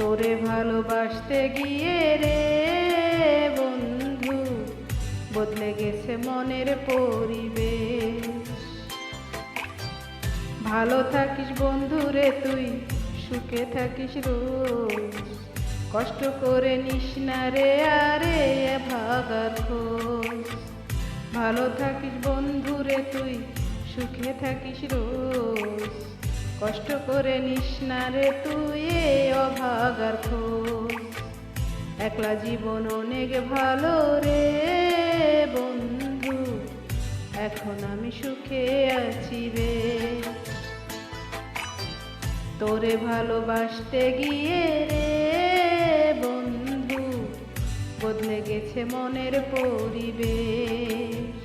তোরে ভালোবাসতে গিয়ে রে বন্ধু, বদলে গেছে মনের পরিবেশ। ভালো থাকিস বন্ধু রে তুই, সুখে থাকিস রোজ। কষ্ট করে নিস না রে আরে ভাগার খোঁজ। ভালো থাকিস বন্ধু রে তুই, সুখে থাকিস রোজ। কষ্ট করে নিস না রে তুই এ অভাগার খোঁজ একলা জীবন অনেক ভালো রে বন্ধু, এখন আমি সুখে আছি রে। তোরে ভালোবাসতে গিয়ে রে বন্ধু, বদলে গেছে মনের পরিবেশ।